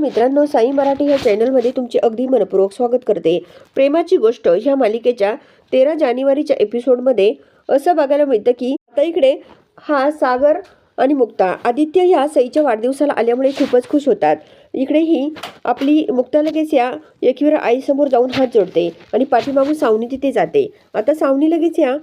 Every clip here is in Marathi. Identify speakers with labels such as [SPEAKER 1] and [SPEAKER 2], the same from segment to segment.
[SPEAKER 1] मित्रांनो साई मराठी ह्या चॅनलमध्ये तुमचे अगदी मनपूर्वक स्वागत करते. प्रेमाची गोष्ट ह्या मालिकेच्या तेरा जानेवारीच्या एपिसोडमध्ये असं बघायला मिळतं की आता इकडे हा सागर आणि मुक्ता आदित्य ह्या सईच्या वाढदिवसाला आल्यामुळे खूपच खुश होतात. इकडे ही आपली मुक्ता लगेच या एकवीर आईसमोर जाऊन हात जोडते आणि पाठीमागून सावनी तिथे जाते. आता सावनी लगेच या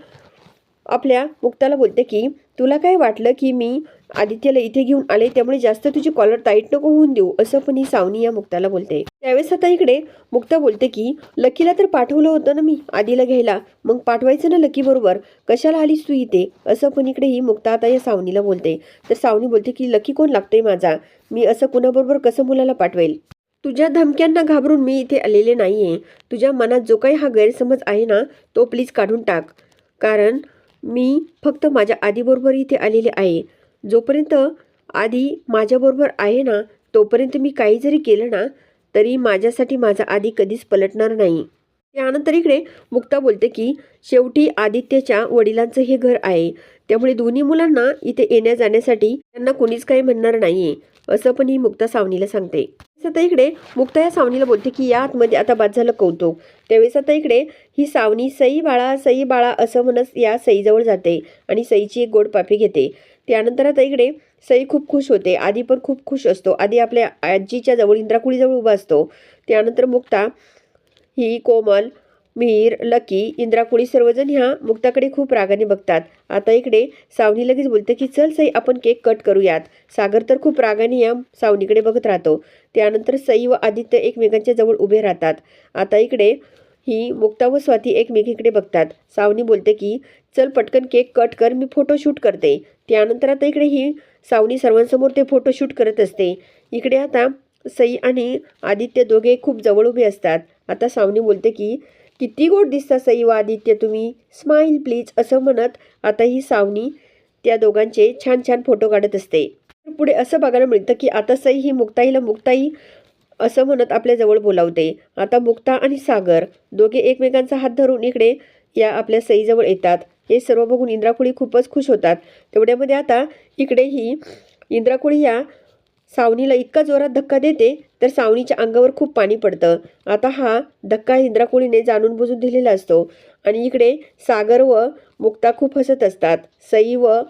[SPEAKER 1] आपल्या मुक्ताला बोलते की तुला काय वाटलं की मी आदित्यला इथे घेऊन आले त्यामुळे जास्त तुझी कॉलर टाईट नको होऊन देऊ असं पण ही सावनी या मुक्ताला बोलते. त्यावेळेस आता इकडे मुक्ता बोलते की लकीला तर पाठवलं होतं ना मी आधीला घ्यायला. मग पाठवायचं ना लकी बरोबर? कशाला आलीस तू इथे? असं पण इकडे ही मुक्ता आता या सावनीला बोलते. तर सावनी बोलते की लकी कोण लागतंय माझा? मी असं कुणाबरोबर कसं मुलाला पाठवेल? तुझ्या धमक्यांना घाबरून मी इथे आलेले नाहीये. तुझ्या मनात जो काही हा गैरसमज आहे ना तो प्लीज काढून टाक. कारण मी फक्त माझ्या आधीबरोबर इथे आलेले आहे. जोपर्यंत आधी माझ्याबरोबर आहे ना तोपर्यंत मी काही जरी केलं ना तरी माझ्यासाठी माझा आधी कधीच पलटणार नाही. त्यानंतर इकडे मुक्ता बोलते की शेवटी आदित्यच्या वडिलांचं हे घर आहे. त्यामुळे दोन्ही मुलांना इथे येण्या जाण्यासाठी त्यांना कोणीच काही म्हणणार नाहीये असं पण ही मुक्ता सावनीला सांगते. आता इकडे मुक्ता या सावनीला बोलते की या आतमध्ये आता बाद झालं कौतुक. त्यावेळेस आता इकडे ही सावनी सई बाळा सई बाळा असं म्हणत या सईजवळ जाते आणि सईची एक गोड पापी घेते. त्यानंतर आता इकडे सई खूप खुश होते. आधी पण खूप खुश असतो. आधी आपल्या आजीच्या जवळ इंद्राकुळीजवळ उभा असतो. त्यानंतर मुक्ता ही कोमल मिहीर लकी इंद्राकुळी सर्वजण ह्या मुक्ताकडे खूप रागाने बघतात. आता इकडे सावनी लगेच बोलते की चल सई आपण केक कट करूयात. सागर तर खूप रागाने या सावनीकडे बघत राहतो. त्यानंतर सई व आदित्य एकमेकांच्या जवळ उभे राहतात. आता इकडे ही मुक्ता व स्वाती एकमेकीकडे बघतात. सावनी बोलते की चल पटकन केक कट कर मी फोटोशूट करते. त्यानंतर आता इकडे ही सावनी सर्वांसमोर ते फोटोशूट करत असते. इकडे आता सई आणि आदित्य दोघे खूप जवळ उभे असतात. आता सावनी बोलते की किती गोड दिसता सई व आदित्य तुम्ही. स्माईल प्लीज असं म्हणत आता ही सावनी त्या दोघांचे छान छान फोटो काढत असते. पुढे असं बघायला मिळतं की आता सई ही मुक्ताईला मुक्ताई असं म्हणत आपल्याजवळ बोलावते. आता मुक्ता आणि सागर दोघे एकमेकांचा हात धरून इकडे या आपल्या सईजवळ येतात. हे सर्व बघून इंद्राकुळी खूपच खुश होतात. तेवढ्यामध्ये आता इकडेही इंद्राकुळी या सावनीला इतका जोरात धक्का देते तर सावनीच्या अंगावर खूप पाणी पडतं. आता हा धक्का इंद्राकुळीने जाणून बुजून दिलेला असतो. आणि इकडे सागर व मुक्ता खूप हसत असतात. सई व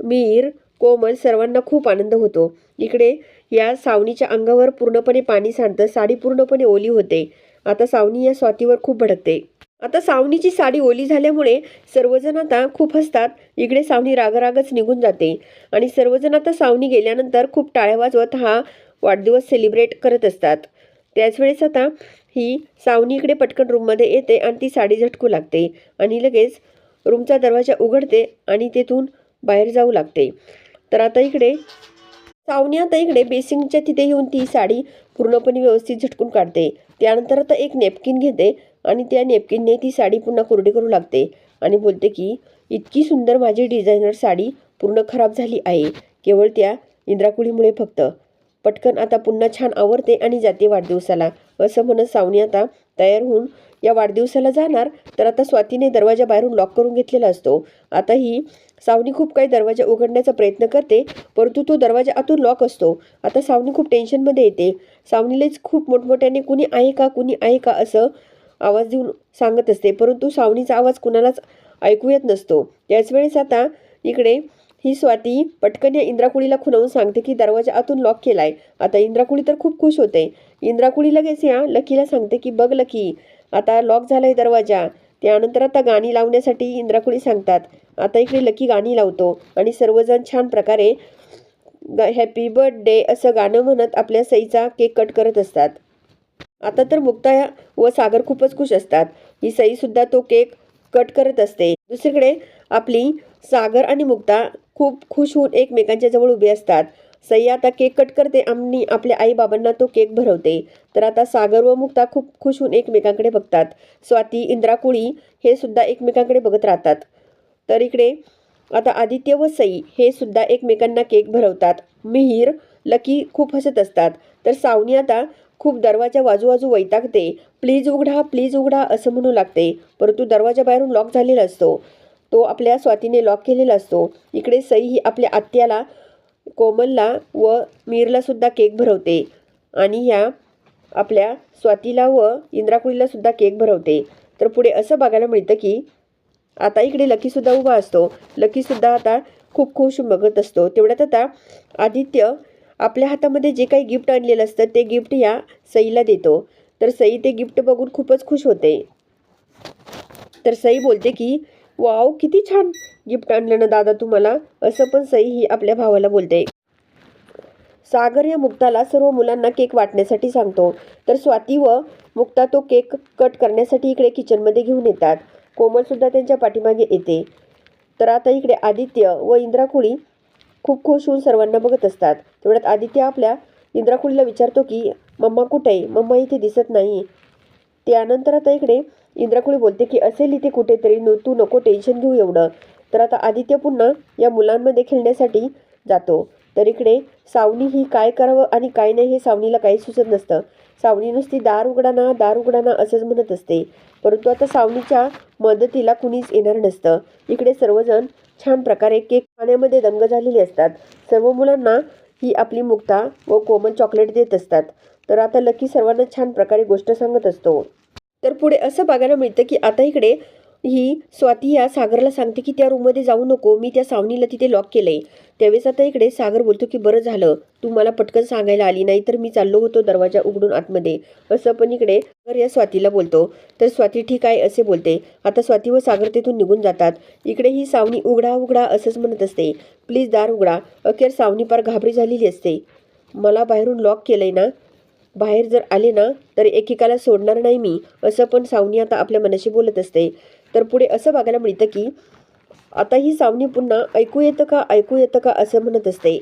[SPEAKER 1] मीर कोमल सर्वांना खूप आनंद होतो. इकडे या सावनीच्या अंगावर पूर्णपणे पाणी सांडतं साडी पूर्णपणे ओली होते. आता सावनी या स्वातीवर खूप भडकते. आता सावणीची साडी ओली झाल्यामुळे सर्वजण आता खूप हसतात. इकडे सावनी रागरागच निघून जाते. आणि सर्वजण आता सावणी गेल्यानंतर खूप टाळ्या वाजवत हा वाढदिवस सेलिब्रेट करत असतात. त्याचवेळेस आता ही सावणी इकडे पटकन रूममध्ये येते आणि ती साडी झटकू लागते. आणि लगेच रूमचा दरवाजा उघडते आणि तेथून बाहेर जाऊ लागते. तर आता इकडे सावणी आता इकडे बेसिंगच्या तिथे येऊन ती साडी पूर्णपणे व्यवस्थित झटकून काढते. त्यानंतर आता एक नेपकिन घेते. आणि त्या नेपकिनने ती साडी पुन्हा कोरडी करू लागते आणि बोलते की इतकी सुंदर माझी डिझायनर साडी पूर्ण खराब झाली आहे. केवळ त्या इंद्राकुळीमुळे फक्त. पटकन आता पुन्हा छान आवरते आणि जाते वाढदिवसाला. असं म्हणत सावनी आता तयार होऊन या वाढदिवसाला जाणार तर आता स्वातीने दरवाजा बाहेरून लॉक करून घेतलेला असतो. आता ही सावनी खूप काही दरवाजा उघडण्याचा प्रयत्न करते परंतु तो दरवाजा आतून लॉक असतो. आता सावनी खूप टेन्शनमध्ये येते. सावनीलाच खूप मोठमोठ्याने कुणी आहे का? कुणी आहे का? असं आवाज देऊन सांगत असते. परंतु सावणीचा आवाज कुणालाच ऐकू येत नसतो. त्याच वेळेस आता इकडे ही स्वाती पटकन या इंद्राकुळीला खुणावून सांगते की दरवाजा आतून लॉक केलाय. आता इंद्राकुळी तर खूप खुश होते. इंद्राकुळी लगेच या लकीला सांगते की बघ लकी आता लॉक झालाय दरवाजा. त्यानंतर आता गाणी लावण्यासाठी इंद्राकुळी सांगतात. आता इकडे लकी गाणी लावतो आणि सर्वजण छान प्रकारे हॅपी बर्थडे असं गाणं म्हणत आपल्या सईचा केक कट करत असतात. आता तर मुक्ता व सागर खूपच खुश असतात. ही सईसुद्धा तो केक कट करत असते. दुसरीकडे आपली सागर आणि मुक्ता खूप खुश होऊन एकमेकांच्या जवळ उभे असतात. सई आता केक कट करते आणि आपल्या आई बाबांना तो केक भरवते. तर आता सागर व मुक्ता खूप खुश होऊन एकमेकांकडे बघतात. स्वाती इंद्राकुळी हे सुद्धा एकमेकांकडे बघत राहतात. तर इकडे आता आदित्य व सई हे सुद्धा एकमेकांना केक भरवतात. मिहीर लकी खूप हसत असतात. तर सावनी आता खूप दरवाजा बाजूबाजू वैतागते. प्लीज उघडा प्लीज उघडा असं म्हणू लागते. परंतु दरवाजा बाहेरून लॉक झालेला असतो. तो आपल्या स्वातीने लॉक केलेला असतो. इकडे सई ही आपल्या आत्याला कोमलला व मीरलासुद्धा केक भरवते आणि ह्या आपल्या स्वातीला व इंद्राकुळीलासुद्धा केक भरवते. तर पुढे असं बघायला मिळतं की आता इकडे लकीसुद्धा उभा असतो. लकीसुद्धा आता खूप खुश बघत असतो. तेवढ्यात आता आदित्य आपल्या हातामध्ये जे काही गिफ्ट आणलेलं असतं ते गिफ्ट ह्या सईला देतो. तर सई ते गिफ्ट बघून खूपच खुश होते. तर सई बोलते की वाव किती छान गिफ्ट आणलं ना दादा तुम्हाला. असं पण सई ही आपल्या भावाला बोलते. सागर या मुक्ताला सर्व मुलांना केक वाटण्यासाठी सांगतो. तर स्वाती व मुक्ता तो केक कट करण्यासाठी इकडे किचनमध्ये घेऊन येतात. कोमलसुद्धा त्यांच्या पाठीमागे येते. तर आता इकडे आदित्य व इंद्राकुळी खूप खुश होऊन सर्वांना बघत असतात. तेवढ्यात आदित्य आपल्या इंद्राकुळीला विचारतो की मम्मा कुठे आहे? मम्मा इथे दिसत नाही. त्यानंतर आता इकडे इंद्राकुळी बोलते की असेल इथे कुठेतरी न तू नको टेन्शन घेऊ एवढं. तर आता आदित्य पुन्हा या मुलांमध्ये खेळण्यासाठी जातो. तर इकडे सावनी ही काय करावं आणि काय नाही हे सावनीला काही सुचत नसतं. सावनी नुसती दार उघडाना दार उघडाना असंच म्हणत असते. परंतु आता सावनीच्या मदतीला कुणीच येणार नसतं. इकडे सर्वजण छान प्रकारे केक खाण्यामध्ये दंग झालेले असतात. सर्व मुलांना ही आपली मुक्ता व कोमल चॉकलेट देत असतात. तर आता लकी सर्वांना छान प्रकारे गोष्ट सांगत असतो. तर पुढे असं बघायला मिळतं की आता इकडे ही स्वाती या सागरला सांगते की त्या रूममध्ये जाऊ नको. मी त्या सावनीला तिथे लॉक केलं आहे त्यावेळेस आता इकडे सागर बोलतो की बरं झालं. तू मला पटकन सांगायला आली नाही तर मी चाललो होतो दरवाजा उघडून आतमध्ये. असं पण इकडे सागर या स्वातीला बोलतो. तर स्वाती ठीक आहे असे बोलते. आता स्वाती व सागर तेथून निघून जातात. इकडे ही सावनी उघडा उघडा असंच म्हणत असते. प्लीज दार उघडा. अखेर सावनी पार घाबरी झालेली असते. मला बाहेरून लॉक केलंय ना? बाहेर जर आले ना तर एकेकाला सोडणार नाही मी असं पण सावनी आता आपल्या मनाशी बोलत असते. तर पुढे असं बघायला मिळतं की आता ही सावनी पुन्हा ऐकू येतं का ऐकू येतं का असं म्हणत असते.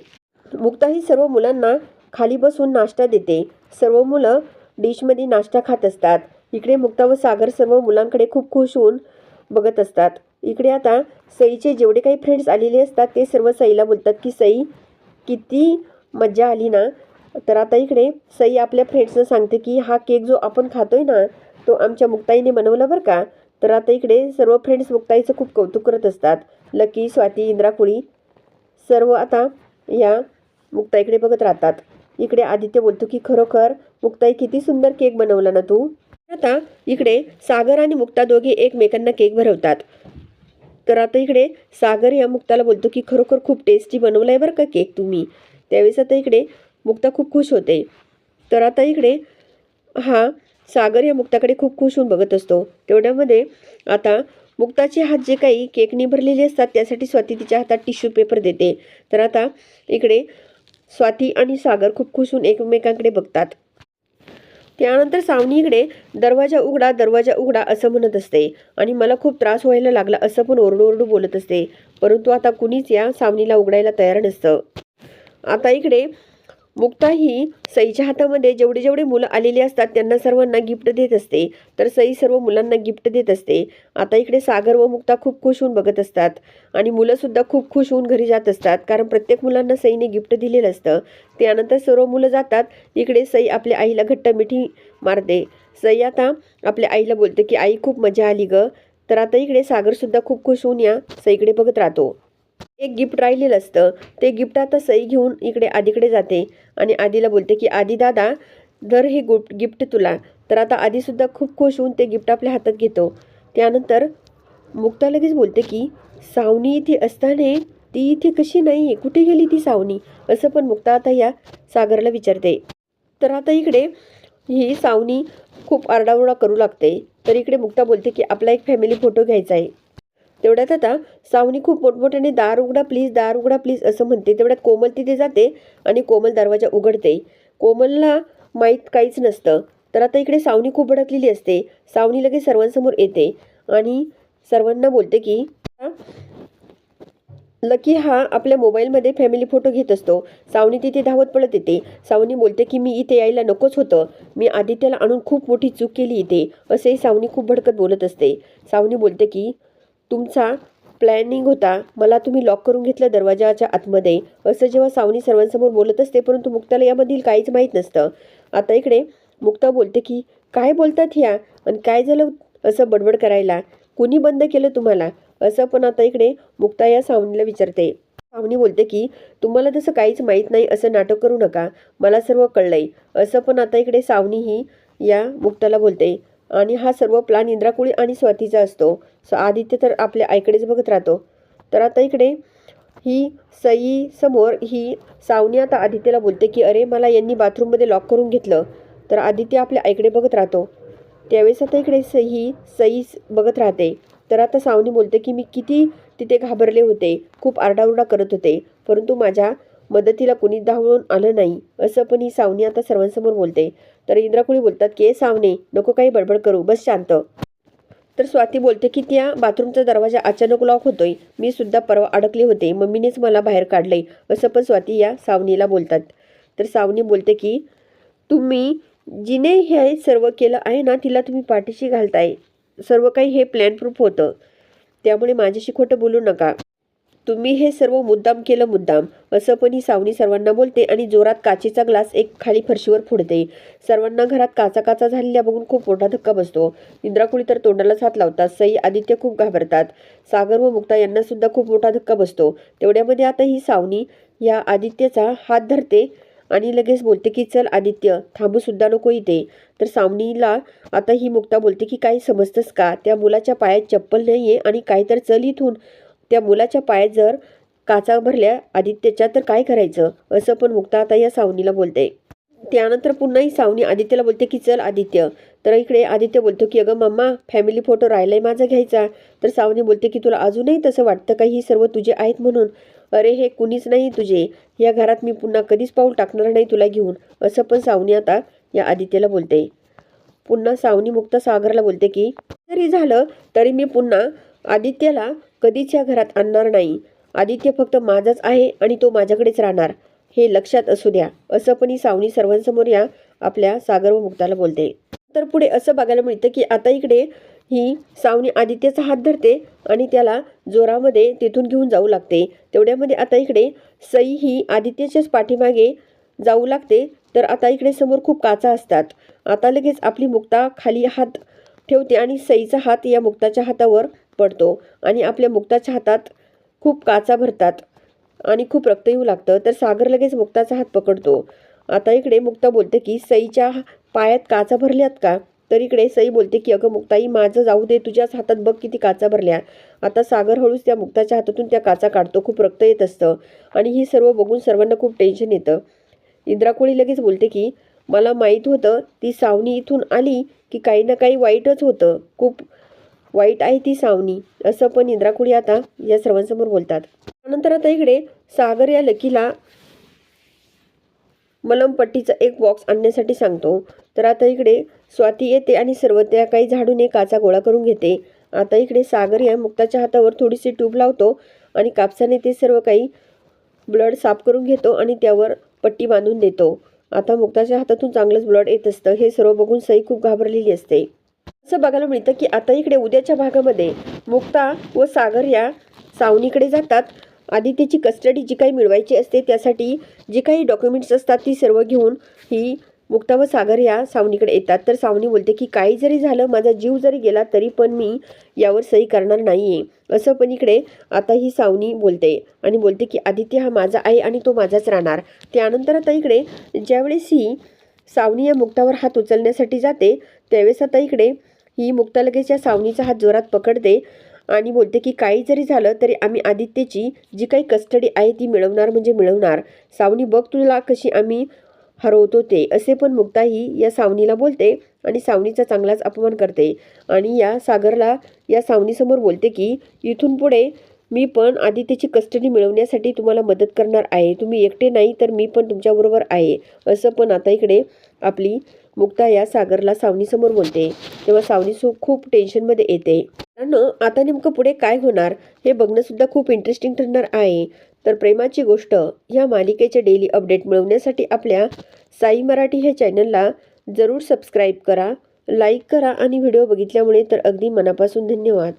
[SPEAKER 1] मुक्ता ही सर्व मुलांना खाली बसून नाश्ता देते. सर्व मुलं डिशमध्ये नाश्ता खात असतात. इकडे मुक्ता व सागर सर्व मुलांकडे खूप खुश होऊन बघत असतात. इकडे आता सईचे जेवढे काही फ्रेंड्स आलेले असतात ते सर्व सईला बोलतात की सई किती मज्जा आली ना. तर आता इकडे सई आपल्या फ्रेंड्सना सांगते की हा केक जो आपण खातोय ना तो आमच्या मुक्ताईने बनवला बरं का? तर आता इकडे सर्व फ्रेंड्स मुक्ताईचं खूप कौतुक करत असतात. लकी स्वाती इंद्राकुळी सर्व आता या मुक्ताईकडे बघत राहतात. इकडे आदित्य बोलतो की खरोखर मुक्ताई किती सुंदर केक बनवला ना तू? आता इकडे सागर आणि मुक्ता दोघे एकमेकांना केक भरवतात. तर आता इकडे सागर या मुक्ताला बोलतो की खरोखर खूप टेस्टी बनवलाय बरं का केक तुम्ही? त्यावेळेस आता इकडे मुक्ता खूप खुश होते. तर आता इकडे हा सागर या मुक्ताकडे खूप खुश होऊन बघत असतो. तेवढ्यामध्ये आता मुक्ताचे हात जे काही केकने भरलेले असतात त्यासाठी स्वाती तिच्या हातात टिश्यू पेपर देते. तर आता इकडे स्वाती आणि सागर खूप खुश होऊन एकमेकांकडे बघतात. त्यानंतर सावनी इकडे दरवाजा उघडा दरवाजा उघडा असं म्हणत असते. आणि मला खूप त्रास व्हायला लागला असं पण ओरडू ओरडू बोलत असते. परंतु आता कुणीच या सावनीला उघडायला तयार नसतं. आता इकडे मुक्ता ही सईच्या हातामध्ये जेवढे जेवढे मुलं आलेली असतात त्यांना सर्वांना गिफ्ट देत असते. तर सई सर्व मुलांना गिफ्ट देत असते. आता इकडे सागर व मुक्ता खूप खुश होऊन बघत असतात आणि मुलंसुद्धा खूप खुश होऊन घरी जात असतात. कारण प्रत्येक मुलांना सईने गिफ्ट दिलेलं असतं. त्यानंतर सर्व मुलं जातात. इकडे सई आपल्या आईला घट्ट मिठी मारते. सई आता आपल्या आईला बोलते की आई खूप मजा आली ग. तर आता इकडे सागरसुद्धा खूप खुश होऊन या. सईकडे बघत राहतो. एक गिफ्ट राहिलेलं असतं. ते गिफ्ट आता सई घेऊन इकडे आधीकडे जाते आणि आधीला बोलते की आधी दादा जर हे गुप गिफ्ट तुला. तर आता आधीसुद्धा खूप खुश होऊन ते गिफ्ट आपल्या हातात घेतो. त्यानंतर मुक्ता लगेच बोलते की सावनी इथे असताना ती इथे कशी नाही? आहे कुठे गेली ती सावनी? असं पण मुक्ता आता या सागरला विचारते. तर आता इकडे ही सावनी खूप आरडाओरडा करू लागते. तर इकडे मुक्ता बोलते की आपला एक फॅमिली फोटो घ्यायचा आहे. तेवढ्यात आता सावनी खूप मोठमोठ्याने दार उघडा प्लीज दार उघडा प्लीज असं म्हणते. तेवढ्यात कोमल तिथे जाते आणि कोमल दरवाजा उघडते. कोमलला माहीत काहीच नसतं. तर आता इकडे सावनी खूप भडकलेली असते. सावनी लगेच सर्वांसमोर येते आणि सर्वांना बोलते की लकी हा आपल्या मोबाईलमध्ये फॅमिली फोटो घेत असतो. सावनी तिथे धावत पळत येते. सावनी बोलते की मी इथे यायला नकोच होतं. मी आदित्यला आणून खूप मोठी चूक केली इथे असे सावनी खूप भडकत बोलत असते. सावनी बोलते की तुमचा प्लॅनिंग होता. मला तुम्ही लॉक करून घेतलं दरवाजाच्या आतमध्ये. असं जेव्हा सावनी सर्वांसमोर बोलत असते परंतु मुक्ताला यामधील काहीच माहीत नसतं. आता इकडे मुक्ता बोलते की काय बोलतात ह्या? आणि काय झालं असं बडबड करायला? कुणी बंद केलं तुम्हाला? असं पण आता इकडे मुक्ता या सावनीला विचारते. सावनी बोलते की तुम्हाला तसं काहीच माहीत नाही असं नाटक करू नका. मला सर्व कळलंय. असं पण आता इकडे सावनी ही या मुक्ताला बोलते. आणि हा सर्व प्लान इंद्राकुळी आणि स्वातीचा असतो. सो आदित्य तर आपल्या आईकडेच बघत राहतो. तर आता इकडे ही सई समोर ही सावनी आता आदित्यला बोलते की अरे मला यांनी बाथरूममध्ये लॉक करून घेतलं. तर आदित्य आपल्या आईकडे बघत राहतो. त्यावेळेस आता इकडे सई सई बघत राहते. तर आता सावनी बोलते की मी किती तिथे घाबरले होते. खूप आरडाओरडा करत होते. परंतु माझ्या मदतीला कुणी धावून आलं नाही. असं पण ही सावनी आता सर्वांसमोर बोलते. तर इंद्राकुळी बोलतात की "ए सावने नको काही बडबड करू बस शांत. तर स्वाती बोलते की त्या बाथरूमचा दरवाजा अचानक लॉक होतोय. मी सुद्धा परवा अडकले होते. मम्मीनेच मला बाहेर काढलंय. असं पण स्वाती या सावनीला बोलतात. तर सावनी बोलते की तुम्ही जिने हे सर्व केलं आहे ना तिला तुम्ही पाठीशी घालताय. सर्व काही हे प्लॅन प्रूफ होतं. त्यामुळे माझ्याशी खोटं बोलू नका. तुम्ही हे सर्व मुद्दाम केलं मुद्दाम. असं पण ही सावनी सर्वांना बोलते आणि जोरात काचेचा ग्लास एक खाली फरशीवर फोडते. सर्वांना घरात काचा काचा झालेल्या बघून खूप मोठा धक्का बसतो. इंद्राकुळी तर तोंडालाच हात लावतात. सई आदित्य खूप घाबरतात. सागर व मुक्ता यांना सुद्धा खूप मोठा धक्का बसतो. तेवढ्यामध्ये आता ही सावनी या आदित्यचा हात धरते आणि लगेच बोलते की चल आदित्य थांबू सुद्धा नको इथे. तर सावनीला आता ही मुक्ता बोलते की काही समजतंस का? त्या मुलाच्या पायात चप्पल नाही आहे आणि काय तर चल इथून. त्या मुलाच्या पायात जर काचा भरल्या आदित्यच्या तर काय करायचं? असं पण मुक्ता आता या सावनीला बोलते. त्यानंतर पुन्हाही सावनी आदित्यला बोलते की चल आदित्य. तर इकडे आदित्य बोलतो की अगं मम्मा फॅमिली फोटो राहिलाय माझा घ्यायचा. तर सावनी बोलते की तुला अजूनही तसं वाटतं का? ही सर्व तुझे आहेत म्हणून. अरे हे कुणीच नाही तुझे. या घरात मी पुन्हा कधीच पाऊल टाकणार नाही तुला घेऊन. असं पण सावनी आता या आदित्यला बोलते. पुन्हा सावनी मुक्त सागरला बोलते की जरी झालं तरी मी पुन्हा आदित्यला कधीच या घरात आणणार नाही. आदित्य फक्त माझाच आहे आणि तो माझ्याकडेच राहणार. हे लक्षात असू द्या असं पण ही सावनी सर्वांसमोर या आपल्या सागर व मुक्ताला बोलते. तर पुढे असं बघायला मिळतं की आता इकडे ही सावनी आदित्यचा हात धरते आणि त्याला जोरामध्ये तिथून घेऊन जाऊ लागते. तेवढ्यामध्ये आता इकडे सई ही आदित्यच्याच पाठीमागे जाऊ लागते. तर आता इकडे समोर खूप काचा असतात. आता लगेच आपली मुक्ता खाली हात ठेवते आणि सईचा हात या मुक्ताच्या हातावर पडतो आणि आपल्या मुक्ताच्या हातात खूप काचा भरतात आणि खूप रक्त येऊ लागतं तर सागर लगेच मुक्ताचा हात पकडतो. आता इकडे मुक्ता बोलते की सईच्या पायात काचा भरल्यात का? तर इकडे सई बोलते की अगं मुक्ताई माझं जाऊ दे तुझ्याच हातात बघ किती काचा भरल्या. आता सागर हळूच त्या मुक्ताच्या हातातून त्या काचा काढतो खूप रक्त येत असतं आणि ही सर्व बघून सर्वांना खूप टेन्शन येतं. इंद्राकोळी लगेच बोलते की मला माहीत होतं ती सावनी इथून आली की काही ना काही वाईटच होतं. खूप वाईट आहे ती सावनी असं पण इंद्राकुडी आता या सर्वांसमोर बोलतात. त्यानंतर आता इकडे सागर या लकीला मलमपट्टीचा एक बॉक्स आणण्यासाठी सांगतो. तर आता इकडे स्वाती येते आणि सर्व त्या काही झाडूने काचा गोळा करून घेते. आता इकडे सागर या मुक्ताच्या हातावर थोडीशी ट्यूब लावतो आणि कापसाने ते सर्व काही ब्लड साफ करून घेतो आणि त्यावर पट्टी बांधून देतो. आता मुक्ताच्या हातातून चांगलंच ब्लड येत असतं. हे सर्व बघून सई खूप घाबरलेली असते. असं बघायला मिळतं की आता इकडे उद्याच्या भागामध्ये मुक्ता व सागर या सावनीकडे जातात. आदित्यची कस्टडी जी काही मिळवायची असते त्यासाठी जी काही डॉक्युमेंट्स असतात ती सर्व घेऊन ही मुक्ता व सागर या सावनीकडे येतात. तर सावनी बोलते की काही जरी झालं माझा जीव जरी गेला तरी पण मी यावर सही करणार नाही आहे असं पण इकडे आता ही सावनी बोलते आणि बोलते की आदित्य हा माझा आहे आणि तो माझाच राहणार. त्यानंतर आता इकडे ज्यावेळेस ही सावनी या मुक्तावर हात उचलण्यासाठी जाते त्यावेळेस आता इकडे ही मुक्ता लगेच या सावनीचा हात जोरात पकडते आणि बोलते की काही जरी झालं तरी आम्ही आदित्यची जी काही कस्टडी आहे ती मिळवणार म्हणजे मिळवणार. सावनी बघ तुला कशी आम्ही हरवतो ते. असे पण मुक्ता ही या सावनीला बोलते आणि सावनीचा चांगलाच अपमान करते आणि या सागरला या सावनीसमोर बोलते की इथून पुढे मी पण आदित्यची कस्टडी मिळवण्यासाठी तुम्हाला मदत करणार आहे. तुम्ही एकटे नाही तर मी पण तुमच्याबरोबर आहे. असं पण आता इकडे आपली मुक्ता या सागरला सावनीसमोर बोलते. तेव्हा सावनी सु खूप टेन्शनमध्ये येते. कारण आता नेमकं पुढे काय होणार? हे बघणंसुद्धा खूप इंटरेस्टिंग ठरणार आहे. तर प्रेमाची गोष्ट ह्या मालिकेचे डेली अपडेट मिळवण्यासाठी आपल्या साई मराठी हे चॅनलला जरूर सबस्क्राईब करा लाईक करा आणि व्हिडिओ बघितल्यामुळे तर अगदी मनापासून धन्यवाद.